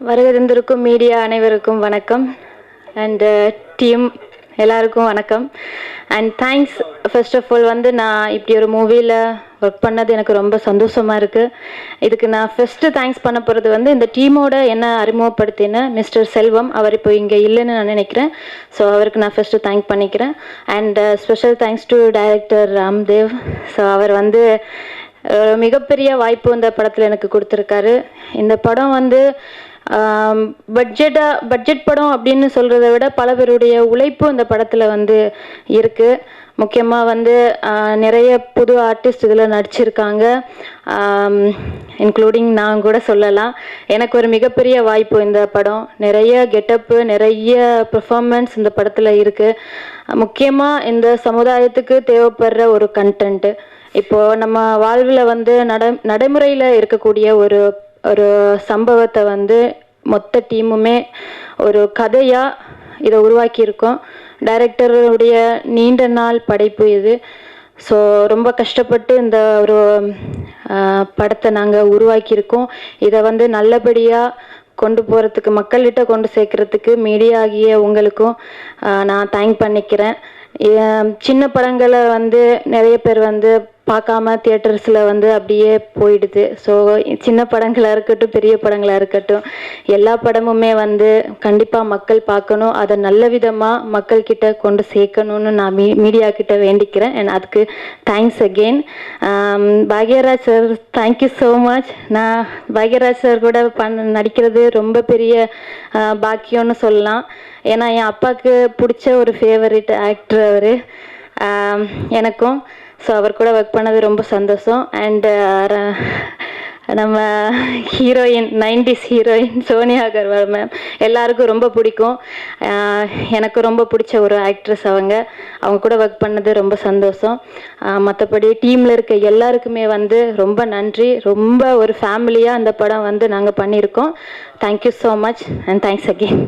வருகிறந்திருக்கும் media அனைவருக்கும் வணக்கம். And team uh, எல்லாருக்கும் வணக்கம். And thanks first of all வந்து நான் இப்படி ஒரு மூவியில் ஒர்க் பண்ணது எனக்கு ரொம்ப சந்தோஷமாக இருக்குது இதுக்கு நான் ஃபஸ்ட்டு தேங்க்ஸ் பண்ண போகிறது வந்து இந்த டீமோட என்ன அறிமுகப்படுத்தின மிஸ்டர் செல்வம் அவர் இப்போ இங்கே இல்லைன்னு நான் நினைக்கிறேன். ஸோ அவருக்கு நான் ஃபஸ்ட்டு தேங்க் பண்ணிக்கிறேன். And special thanks to director Ramdev so அவர் வந்து மிகப்பெரிய வாய்ப்பு இந்த படத்தில் எனக்கு கொடுத்துருக்காரு. இந்த படம் வந்து பட்ஜெட்டாக பட்ஜெட் படம் அப்படின்னு சொல்கிறத விட பல பேருடைய உழைப்பு இந்த படத்தில் வந்து இருக்குது முக்கியமாக வந்து நிறைய புது ஆர்டிஸ்ட் இதில் நடிச்சிருக்காங்க. இன்க்ளூடிங் நான் கூட சொல்லலாம். எனக்கு ஒரு மிகப்பெரிய வாய்ப்பு இந்த படம். நிறைய கெட்டப்பு நிறைய பெர்ஃபார்மன்ஸ் இந்த படத்தில் இருக்குது முக்கியமாக இந்த சமுதாயத்துக்கு தேவைப்படுற ஒரு கண்டென்ட்டு இப்போது நம்ம வாழ்வில் வந்து நட நடைமுறையில் இருக்கக்கூடிய ஒரு ஒரு சம்பவத்தை வந்து மொத்த டீமுமே ஒரு கதையாக இதை உருவாக்கியிருக்கோம். டைரக்டருடைய நீண்ட நாள் படைப்பு இது. ஸோ ரொம்ப கஷ்டப்பட்டு இந்த ஒரு படத்தை நாங்கள் உருவாக்கியிருக்கோம். இதை வந்து நல்லபடியாக கொண்டு போகிறதுக்கு மக்கள்கிட்ட கொண்டு சேர்க்கறதுக்கு மீடியா ஆகிய உங்களுக்கும் நான் தேங்க் பண்ணிக்கிறேன். சின்ன படங்களை வந்து நிறைய பேர் வந்து பார்க்காம தியேட்டர்ஸில் வந்து அப்படியே போயிடுது. ஸோ சின்ன படங்களாக இருக்கட்டும் பெரிய படங்களாக இருக்கட்டும் எல்லா படமுமே வந்து கண்டிப்பாக மக்கள் பார்க்கணும். அதை நல்ல விதமாக மக்கள்கிட்ட கொண்டு சேர்க்கணும்னு நான் மீ மீடியா கிட்ட வேண்டிக்கிறேன். அண்ட் அதுக்கு thanks again um, Bhagyaraj sir thank you so much நான் பாக்யராஜ் சார் கூட பண் நடிக்கிறது ரொம்ப பெரிய பாக்கியம்னு சொல்லலாம். ஏன்னா என் அப்பாவுக்கு பிடிச்ச ஒரு ஃபேவரட் ஆக்டர் அவர். எனக்கும் ஸோ அவர் கூட ஒர்க் பண்ணது ரொம்ப சந்தோஷம். அண்டு uh, நம்ம heroine nineties heroine Sonia Agarwal ma'am எல்லாருக்கும் ரொம்ப பிடிக்கும். Uh, எனக்கு ரொம்ப பிடிச்ச ஒரு ஆக்ட்ரஸ் அவங்க. அவங்க கூட ஒர்க் பண்ணது ரொம்ப சந்தோஷம். Uh, மற்றபடி டீமில் இருக்க எல்லாருக்குமே வந்து ரொம்ப நன்றி. ரொம்ப ஒரு ஃபேமிலியாக அந்த படம் வந்து நாங்கள் பண்ணியிருக்கோம். Thank you so much and thanks again